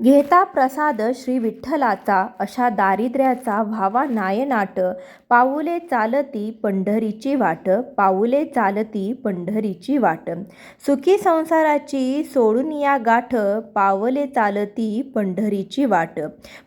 घेता प्रसाद श्री विठ्ठलाचा अशा दारिद्र्याचा व्हावा नायनाट पाऊले चालती पंढरीची वाट पाऊले चालती पंढरीची वाट. सुखी संसाराची सोडून या गाठ पावले चालती पंढरीची वाट.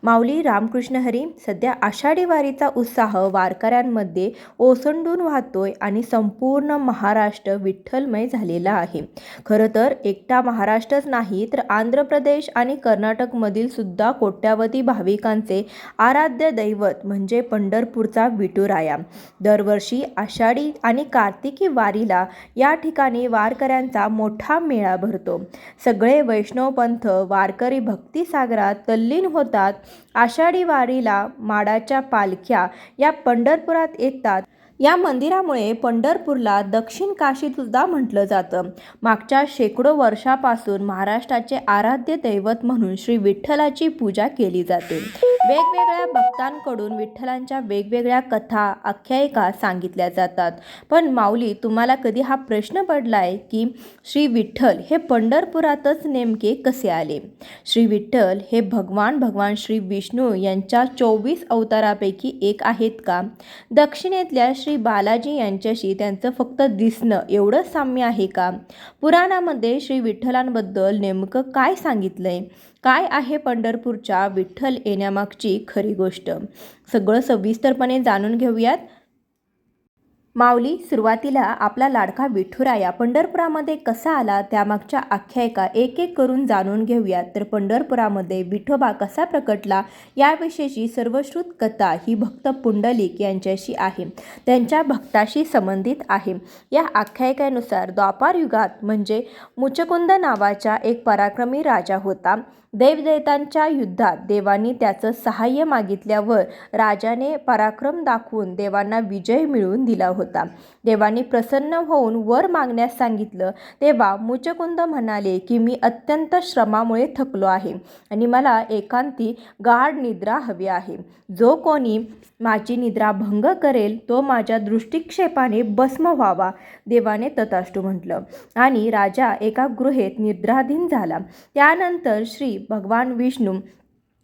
माऊली रामकृष्ण हरी सध्या आषाढी वारीचा उत्साह वारकऱ्यांमध्ये ओसंडून वाहतोय आणि संपूर्ण महाराष्ट्र विठ्ठलमय झालेला आहे. खरं तर एकटा महाराष्ट्रच नाही तर आंध्र प्रदेश आणि कर्नाटक कर्नाटकमधील सुद्धा कोट्यावधी भाविकांचे आराध्य दैवत म्हणजे पंढरपूरचा विठुराया. दरवर्षी आषाढी आणि कार्तिकी वारीला या ठिकाणी वारकऱ्यांचा मोठा मेळा भरतो. सगळे वैष्णव पंथ वारकरी भक्तिसागरात तल्लीन होतात. आषाढी वारीला माडाच्या पालख्या या पंढरपुरात येतात. या मंदिरामुळे पंढरपूरला दक्षिण काशीसुद्धा म्हटलं जातं. मागच्या शेकडो वर्षापासून महाराष्ट्राचे आराध्य दैवत म्हणून श्री विठ्ठलाची पूजा केली जाते. वेगवेगळ्या भक्तांकडून विठ्ठलांच्या वेगवेगळ्या कथा आख्यायिका सांगितल्या जातात. पण माऊली तुम्हाला कधी हा प्रश्न पडलाय की श्री विठ्ठल हे पंढरपुरातच नेमके कसे आले? श्री विठ्ठल हे भगवान भगवान श्री विष्णू यांच्या चोवीस अवतारापैकी एक आहेत का? दक्षिणेतल्या श्री श्री बालाजी यांच्याशी त्यांचं फक्त दिसणं एवढं साम्य आहे का? पुराणामध्ये श्री विठ्ठलांबद्दल नेमकं काय सांगितलंय? काय आहे पंढरपूरच्या विठ्ठल येण्यामागची खरी गोष्ट? सगळं सविस्तरपणे जाणून घेऊयात. माऊली सुरुवातीला आपला लाडका विठुराया पंढरपुरामध्ये कसा आला त्यामागच्या आख्यायिका एक एक करून जाणून घेऊया. तर पंढरपुरामध्ये विठोबा कसा प्रकटला याविषयीची सर्वश्रुत कथा ही भक्त पुंडलिक यांच्याशी आहे. त्यांच्या भक्ताशी संबंधित आहे. या आख्यायिकेनुसार द्वापार युगात म्हणजे मुचकुंद नावाचा एक पराक्रमी राजा होता. देवदैतांच्या युद्धात देवांनी त्याचं सहाय्य मागितल्यावर राजाने पराक्रम दाखवून देवांना विजय मिळवून दिला होता. देवांनी प्रसन्न होऊन वर मागण्यास सांगितलं तेव्हा मुचकुंद म्हणाले की मी अत्यंत श्रमामुळे थकलो आहे आणि मला एकांती गाढ निद्रा हवी आहे. जो कोणी माझी निद्रा भंग करेल तो माझ्या दृष्टिक्षेपाने भस्म व्हावा देवाने तथास्तु म्हटलं. आणि राजा एका गृहेत निद्राधीन झाला. त्यानंतर श्री भगवान विष्णू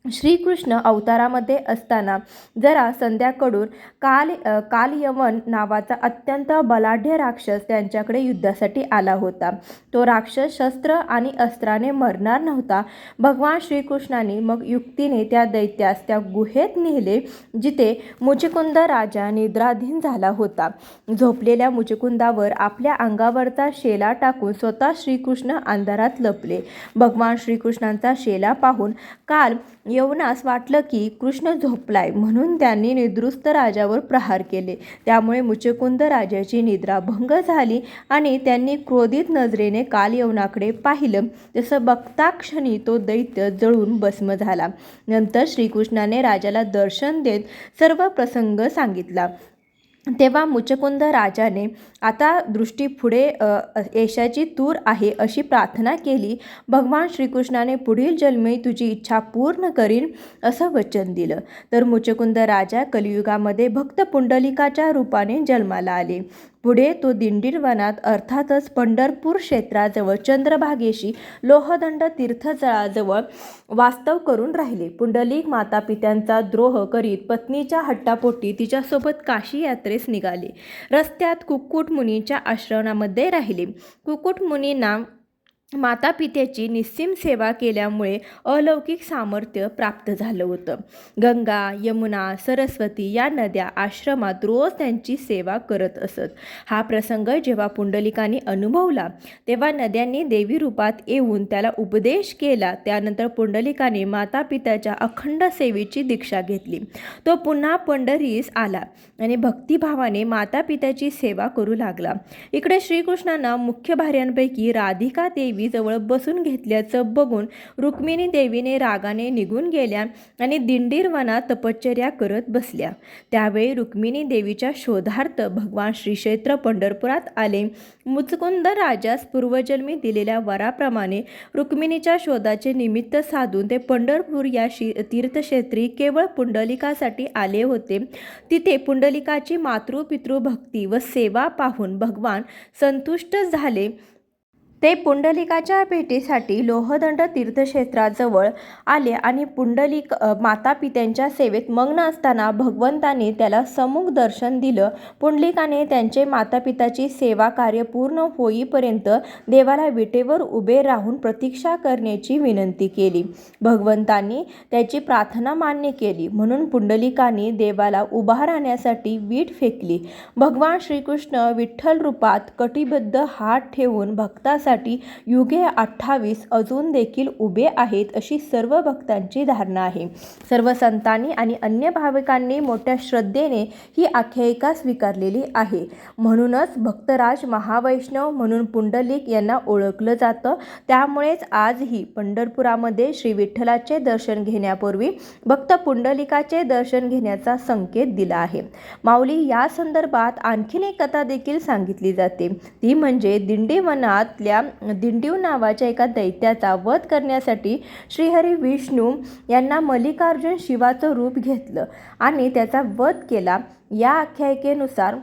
श्रीकृष्ण अवतारामध्ये असताना जरा संध्याकडून काल कालयवन नावाचा अत्यंत बलाढ्य राक्षस त्यांच्याकडे युद्धासाठी आला होता. तो राक्षस शस्त्र आणि अस्त्राने मरणार नव्हता. भगवान श्रीकृष्णाने मग युक्तीने त्या दैत्यास त्या गुहेत नेले जिथे मुचिकुंद राजा निद्राधीन झाला होता. झोपलेल्या मुचकुंदावर आपल्या अंगावरचा शेला टाकून स्वतः श्रीकृष्ण अंधारात लपले. भगवान श्रीकृष्णांचा शेला पाहून काल यवनास वाटलं की कृष्ण झोपलाय म्हणून त्यांनी निद्रुस्त राजावर प्रहार केले. त्यामुळे मुचकुंद राजाची निद्रा भंग झाली आणि त्यांनी क्रोधित नजरेने काल यवनाकडे पाहिलं. जसं बघता क्षणी तो दैत्य जळून भस्म झाला. नंतर श्रीकृष्णाने राजाला दर्शन देत सर्व प्रसंग सांगितला. तेव्हा मुचकुंद राजाने आता दृष्टी पुढे यशाची तूर आहे अशी प्रार्थना केली. भगवान श्रीकृष्णाने पुढील जन्मी तुझी इच्छा पूर्ण करीन असं वचन दिलं. तर मुचकुंद राजा कलियुगामध्ये भक्त पुंडलिकाच्या रूपाने जन्माला आले. पुढे तो दिंडीर वनात अर्थातच पंढरपूर क्षेत्राजवळ चंद्रभागेशी लोहदंड तीर्थजळाजवळ वास्तव करून राहिले. पुंडलिक मातापित्यांचा द्रोह करीत पत्नीच्या हट्टापोटी तिच्यासोबत काशी यात्रेस निघाले. रस्त्यात कुक्कुट मुनीच्या आश्रमामध्ये राहिले. कुक्कुट मातापित्याची माता पित्याची निस्सीम सेवा केल्यामुळे अलौकिक सामर्थ्य प्राप्त झालं होतं. गंगा यमुना सरस्वती या नद्या आश्रमात रोज त्यांची सेवा करत असत. हा प्रसंग जेव्हा पुंडलिकाने अनुभवला तेव्हा नद्यांनी देवी रूपात येऊन त्याला उपदेश केला त्यानंतर पुंडलिकाने माता पित्याच्या अखंड सेवेची दीक्षा घेतली. तो पुन्हा पंढरीस आला आणि भक्तिभावाने माता पित्याची सेवा करू लागला. इकडे श्रीकृष्णांना मुख्य भार्यांपैकी राधिका देवी देवीजवळ बसून घेतल्याचं बघून रुक्मिणी देवीने रागाने निघून गेल्या आणि दिंडीर वनात तपश्चर्या करत बसल्या. त्यावेळी रुक्मिणी देवीच्या शोधार्थ भगवान श्रीक्षेत्र पंढरपुरात आले. मुचकुंद राजास पूर्वजन्मी दिलेल्या वराप्रमाणे रुक्मिणीच्या शोधाचे निमित्त साधून ते पंढरपूर या शी तीर्थक्षेत्री केवळ पुंडलिकासाठी आले होते. तिथे पुंडलिकाची मातृपितृभक्ती व सेवा पाहून भगवान संतुष्ट झाले. ते पुंडलिकाच्या भेटीसाठी लोहदंड तीर्थक्षेत्राजवळ आले आणि पुंडलिक मातापित्यांच्या सेवेत मग्न असताना भगवंताने त्याला समुख दर्शन दिलं. पुंडलिकाने त्यांचे मातापिताची सेवा कार्य पूर्ण होईपर्यंत देवाला विटेवर उभे राहून प्रतीक्षा करण्याची विनंती केली. भगवंतांनी त्याची प्रार्थना मान्य केली. म्हणून पुंडलिकाने देवाला उभा राहण्यासाठी वीट फेकली. भगवान श्रीकृष्ण विठ्ठल रूपात कटिबद्ध हात ठेवून भक्तासाठी युगे अठ्ठावीस अजून देखील उभे आहेत अशी सर्व भक्तांची धारणा आहे. सर्व संतांनी आणि अन्य भाविकांनी मोठ्या श्रद्धेने ही आख्यायिका स्वीकारलेली आहे. म्हणूनच भक्तराज महावैष्णव म्हणून पुंडलिक यांना ओळखलं जातं. त्यामुळेच आजही पंढरपुरामध्ये श्री विठ्ठलाचे दर्शन घेण्यापूर्वी भक्त पुंडलिकाचे दर्शन घेण्याचा संकेत दिला आहे. माऊली या संदर्भात आणखीन एक कथा देखील सांगितली जाते. ती म्हणजे दिंडीवनातल्या दिंडीव नावाच्या एका दैत्याचा वध करण्यासाठी श्रीहरी विष्णू यांना मल्लिकार्जुन शिवाचं रूप घेतलं आणि त्याचा वध केला. या आख्यायिकेनुसार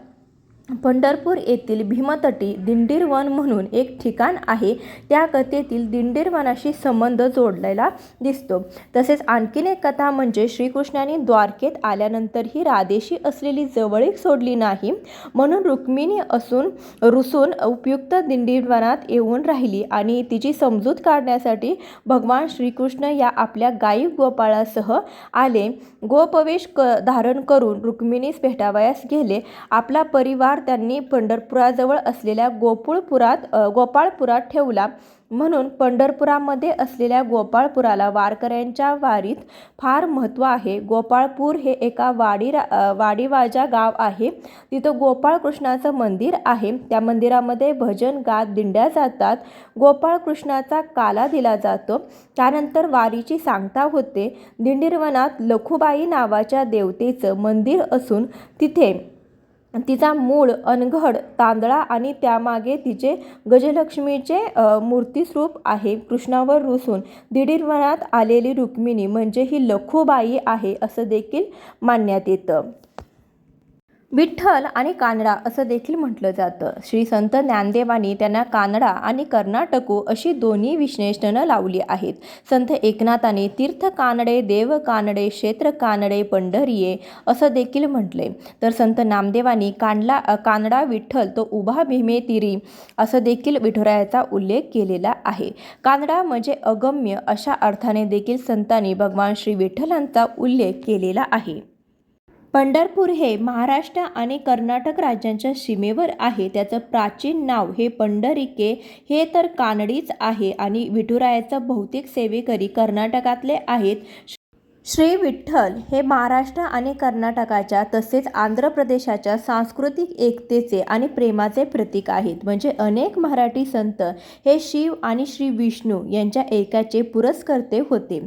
पंढरपूर येथील भीमतटी दिंडीरवन म्हणून एक ठिकाण आहे. त्या कथेतील दिंडीरवनाशी संबंध जोडलेला दिसतो. तसेच आणखीन एक कथा म्हणजे श्रीकृष्णाने द्वारकेत आल्यानंतर ही राधेशी असलेली जवळीक सोडली नाही. म्हणून रुक्मिणी असून रुसून उपयुक्त दिंडीरवनात येऊन राहिली आणि तिची समजूत काढण्यासाठी भगवान श्रीकृष्ण या आपल्या गायी गोपाळासह आले. गोपवेश क धारण करून रुक्मिणीस भेटावयास गेले. आपला परिवार त्यांनी पंढरपुराजवळ असलेल्या गोकुळपुरात गोपाळपुरात ठेवला. म्हणून पंढरपुरामध्ये असलेल्या गोपाळपुराला वारकऱ्यांच्या वारीत फार महत्त्व आहे. गोपाळपूर हे एका वाडी वाडीवाजा गाव आहे. तिथं गोपाळकृष्णाचं मंदिर आहे. त्या मंदिरामध्ये भजन गात दिंड्या जातात. गोपाळकृष्णाचा काला दिला जातो. त्यानंतर वारीची सांगता होते. दिंडीरवनात लखुबाई नावाच्या देवतेचं मंदिर असून तिथे तिचा मूळ अनघड तांदळा आणि त्यामागे तिचे गजलक्ष्मीचे मूर्तिस्वरूप आहे. कृष्णावर रुसून दिडीरवनात आलेली रुक्मिणी म्हणजे ही लखुबाई आहे असं देखील मानण्यात येतं. विठ्ठल आणि कानडा असं देखील म्हटलं जातं. श्री संत ज्ञानदेवांनी त्यांना कानडा आणि कर्नाटकू अशी दोन्ही विश्लेषणं लावली आहेत. संत एकनाथाने तीर्थ कानडे देव कानडे क्षेत्र कानडे पंढरीये असं देखील म्हटले. तर संत नामदेवांनी कानला कानडा विठ्ठल तो उभा भीमे तिरी असं देखील विठुरायाचा उल्लेख केलेला आहे. कानडा म्हणजे अगम्य अशा अर्थाने देखील संतांनी भगवान श्री विठ्ठलांचा उल्लेख केलेला आहे. पंढरपूर हे महाराष्ट्र आणि कर्नाटक राज्यांच्या सीमेवर आहे. त्याचं प्राचीन नाव हे पंढरिके हे तर कानडीच आहे आणि विठुरायाचं भौतिक सेवेकरी कर्नाटकातले आहेत. श्री विठ्ठल हे महाराष्ट्र आणि कर्नाटकाच्या तसेच आंध्र प्रदेशाच्या सांस्कृतिक एकतेचे आणि प्रेमाचे प्रतीक आहेत. म्हणजे अनेक मराठी संत हे शिव आणि श्री विष्णू यांच्या एकाचे पुरस्कर्ते होते.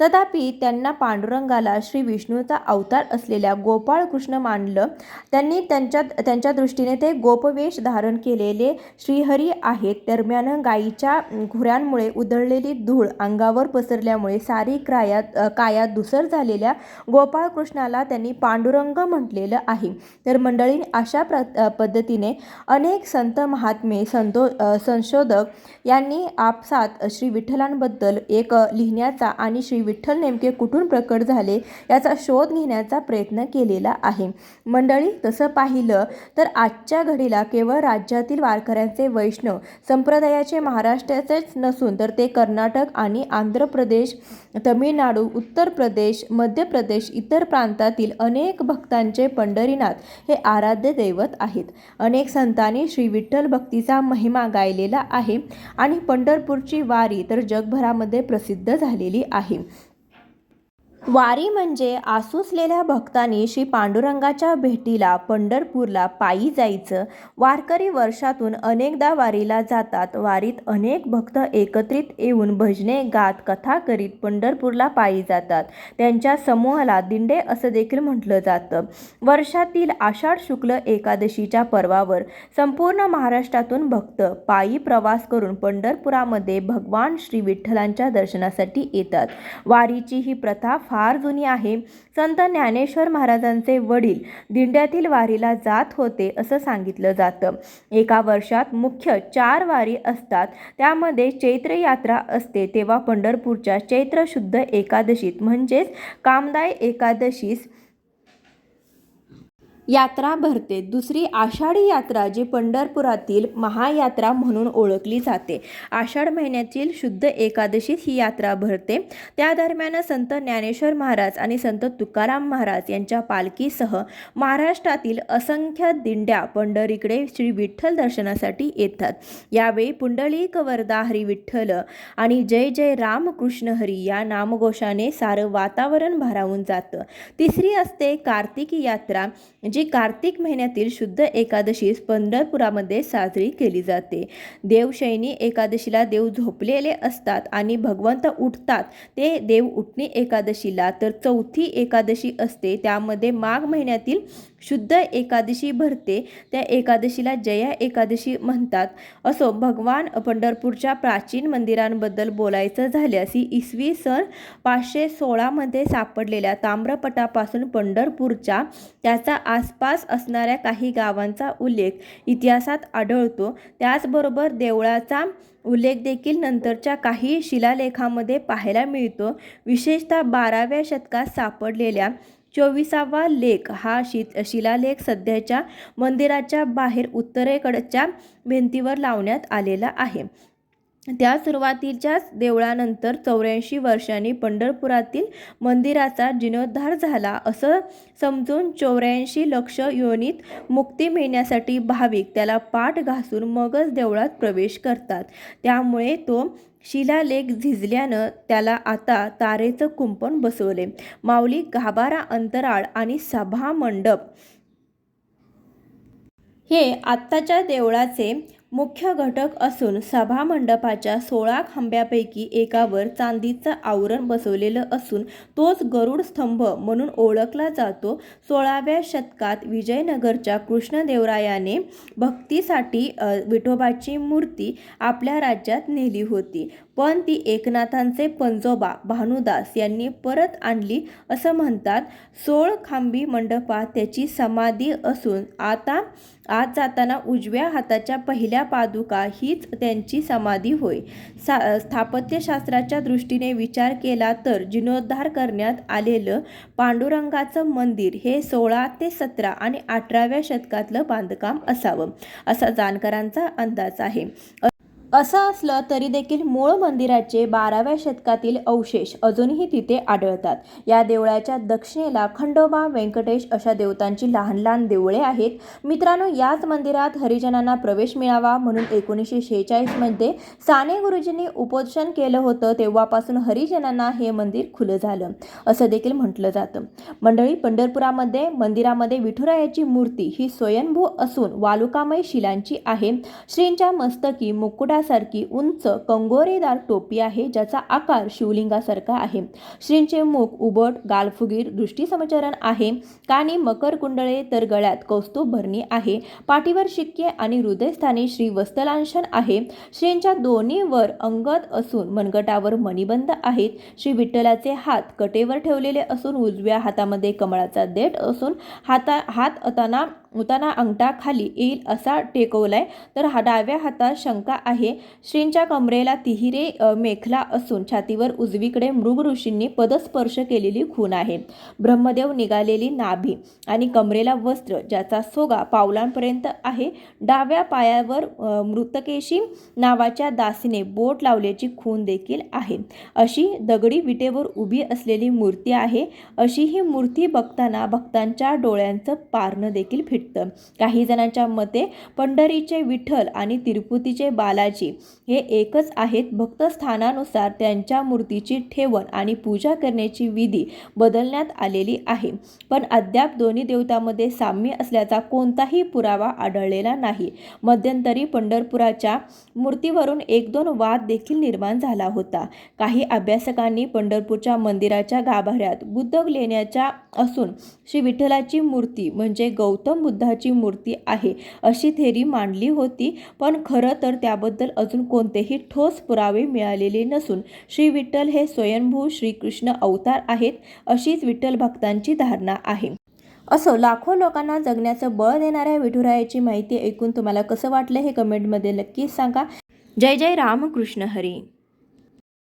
तथापि त्यांना पांडुरंगाला श्री विष्णूचा अवतार असलेल्या गोपाळ कृष्ण मानलं त्यांनी त्यांच्या त्यांच्या दृष्टीने ते गोपवेश धारण केलेले श्रीहरी आहेत. दरम्यान गायीच्या घुऱ्यांमुळे उधळलेली धूळ अंगावर पसरल्यामुळे सारी क्रायात कायात काया धुसर झालेल्या गोपाळकृष्णाला त्यांनी पांडुरंग म्हटलेलं आहे. तर मंडळी अशा प्र पद्धतीने अनेक संत महात्मे संतो संशोधक यांनी आपसात श्री विठ्ठलांबद्दल एक लिहिण्याचा आणि श्री विठ्ठल नेमके कुठून प्रकट झाले याचा शोध घेण्याचा प्रयत्न केलेला आहे. मंडळी तसं पाहिलं तर आजच्या घडीला केवळ राज्यातील वारकऱ्यांचे वैष्णव संप्रदायाचे महाराष्ट्राचेच नसून तर ते कर्नाटक आणि आंध्र प्रदेश तमिळनाडू उत्तर प्रदेश मध्य प्रदेश इतर प्रांतातील अनेक भक्तांचे पंढरीनाथ हे आराध्य दैवत आहेत. अनेक संतांनी श्री विठ्ठल भक्तीचा महिमा गायलेला आहे आणि पंढरपूरची वारी तर जगभरामध्ये प्रसिद्ध झालेली आहे. वारी म्हणजे आसुसलेल्या भक्तांनी श्री पांडुरंगाच्या भेटीला पंढरपूरला पायी जायचं. वारकरी वर्षातून अनेकदा वारीला जातात. वारीत अनेक भक्त एकत्रित येऊन भजने गात कथा करीत पंढरपूरला पायी जातात. त्यांच्या समूहाला दिंडे असं देखील म्हटलं जातं. वर्षातील आषाढ शुक्ल एकादशीच्या पर्वावर संपूर्ण महाराष्ट्रातून भक्त पायी प्रवास करून पंढरपुरामध्ये भगवान श्री विठ्ठलांच्या दर्शनासाठी येतात. वारीची ही प्रथा फार जुनी आहे. संत ज्ञानेश्वर महाराजांचे वडील दिंड्यातील वारीला जात होते असं सांगितलं जातं. एका वर्षात मुख्य चार वारी असतात. त्यामध्ये चैत्र यात्रा असते. तेव्हा पंढरपूरच्या चैत्र शुद्ध एकादशीत म्हणजेच कामदाय एकादशीस यात्रा भरते. दुसरी आषाढी यात्रा जी पंढरपुरातील महायात्रा म्हणून ओळखली जाते. आषाढ महिन्यातील शुद्ध एकादशीत ही यात्रा भरते. त्या दरम्यान संत ज्ञानेश्वर महाराज आणि संत तुकाराम महाराज यांच्या पालखीसह महाराष्ट्रातील असंख्य दिंड्या पंढरीकडे श्री विठ्ठल दर्शनासाठी येतात. यावेळी पुंडलिक वरदा हरी विठ्ठल आणि जय जय रामकृष्ण हरी या नामघोषाने सारं वातावरण भारावून जातं. तिसरी असते कार्तिकी यात्रा जी कार्तिक महिन्यातील शुद्ध एकादशीस पंढरपुरामध्ये साजरी केली जाते. देवशयनी एकादशीला देव झोपलेले असतात आणि भगवंत उठतात. ते देव उठणी एकादशीला. तर चौथी एकादशी असते. त्यामध्ये माघ महिन्यातील शुद्ध एकादशी भरते त्या एकादशीला जया एकादशी म्हणतात. असो भगवान पंढरपूरच्या प्राचीन मंदिरांबद्दल बोलायचं झाल्यास ही इसवी सन पाचशे सोळामध्ये सापडलेल्या ताम्रपटापासून पंढरपूरच्या त्याचा आसपास असणाऱ्या काही गावांचा उल्लेख इतिहासात आढळतो. त्याचबरोबर देवळाचा उल्लेख देखील नंतरच्या काही शिलालेखामध्ये पाहायला मिळतो. विशेषतः बाराव्या शतकात सापडलेल्या चोवीसावा लेख. हा शि शिलालेख सध्याच्या मंदिराच्या बाहेर उत्तरेकडच्या भिंतीवर लावण्यात आलेला आहे. त्या सुरुवातीच्याच देवळानंतर चौऱ्याऐंशी वर्षांनी पंढरपुरातील मंदिराचा जीर्णोद्धार झाला. असं समजून चौऱ्याऐंशी लक्ष योनीत मुक्ती मिळण्यासाठी भाविक त्याला पाठ घासून मगच देवळात प्रवेश करतात. त्यामुळे तो शिलालेख झिजल्यानं त्याला आता तारेचं कुंपण बसवले. माऊली गाभारा अंतराळ आणि सभा मंडप. हे आत्ताच्या देवळाचे मुख्य घटक असून सभामंडपाच्या सोळा खांब्यापैकी एकावर चांदीचं आवरण बसवलेलं असून तोच गरुड स्तंभ म्हणून ओळखला जातो. सोळाव्या शतकात विजयनगरच्या कृष्णदेवरायाने भक्तीसाठी विठोबाची मूर्ती आपल्या राज्यात नेली होती. पण ती एकनाथांचे पंजोबा भानुदास यांनी परत आणली असं म्हणतात. सोळ खांबी मंडपात त्याची समाधी असून आता आत जाताना उजव्या हाताच्या पहिल्या पादुका हीच त्यांची समाधी होय. सा स्थापत्यशास्त्राच्या दृष्टीने विचार केला तर जीर्णोद्धार करण्यात आलेलं पांडुरंगाचं मंदिर हे सोळा ते सतरा आणि अठराव्या शतकातलं बांधकाम असावं असा जाणकारांचा अंदाज आहे. असं असलं तरी देखील मूळ मंदिराचे बाराव्या शतकातील अवशेष अजूनही तिथे आढळतात. या देवळाच्या दक्षिणेला खंडोबा व्यंकटेश अशा देवतांची लहान लहान देवळे आहेत. मित्रांनो याच मंदिरात हरिजनांना प्रवेश मिळावा म्हणून एकोणीसशे शेहेचाळीसमध्ये साने गुरुजींनी उपोषण केलं होतं तेव्हापासून हरिजनांना हे मंदिर खुलं झालं. असं देखील म्हटलं जातं. मंडळी पंढरपुरामध्ये मंदिरामध्ये विठुरायाची मूर्ती ही स्वयंभू असून वालुकामय शिलांची आहे. श्रींच्या मस्तकी शिवलिंगासारखी उंच कंगोरेदार टोपी आहे ज्याचा आकार शिवलिंगासारखा आहे. श्रींचे मुख उबट गालफुगीर दृष्टीसमचरण आहे. कानी मकर कुंडळे तर गळ्यात कौस्तुभ भरणी आहे. पाठीवर शिक्के आणि हृदयस्थानी श्री वस्तलांशन आहे. श्रींच्या दोन्ही वर अंगद असून मनगटावर मणिबंध आहेत. श्री विठ्ठलाचे हात कटेवर ठेवलेले असून उजव्या हातामध्ये कमळाचा देठ असून हाता हात अताना होताना अंगठा खाली येईल असा टेकवलाय. तर हा डाव्या हातात शंका आहे. श्रींच्या कमरेला तिहिरे मेखला असून छातीवर उजवीकडे मृग ऋषींनी पदस्पर्श केलेली खून आहे. ब्रह्मदेव निघालेली नाभी आणि कमरेला वस्त्र ज्याचा सोगा पावलांपर्यंत आहे. डाव्या पायावर मृतकेशी नावाच्या दासीने बोट लावल्याची खून देखील आहे. अशी दगडी विटेवर उभी असलेली मूर्ती आहे. अशी ही मूर्ती बघताना भक्तांच्या डोळ्यांचं पारणं देखील व्यतिरिक्त काही जणांच्या मते पंढरीचे विठ्ठल आणि तिरुपतीचे बालाजी हे एकच आहेत. भक्त स्थानानुसार त्यांच्या मूर्तीची ठेवण आणि पूजा करण्याची विधी बदलण्यात आलेली आहे. पण अद्याप दोन्ही देवतांमध्ये साम्य असल्याचा कोणताही पुरावा आढळलेला नाही. मध्यंतरी पंढरपुराच्या मूर्तीवरून एक दोन वाद देखील निर्माण झाला होता. काही अभ्यासकांनी पंढरपूरच्या मंदिराच्या गाभाऱ्यात बुद्ध लेण्याच्या असून श्री विठ्ठलाची मूर्ती म्हणजे गौतम बुद्धाची मूर्ती आहे अशी थेरी मांडली होती. पण खरं तर त्याबद्दल अजून कोणतेही ठोस पुरावे मिळालेले नसून श्री विठ्ठल हे स्वयंभू श्रीकृष्ण अवतार आहेत अशीच विठ्ठल भक्तांची धारणा आहे. असो लाखो लोकांना जगण्याचं बळ देणाऱ्या विठुरायाची माहिती ऐकून तुम्हाला कसं वाटलं हे कमेंटमध्ये नक्कीच सांगा. जय जय रामकृष्ण हरी.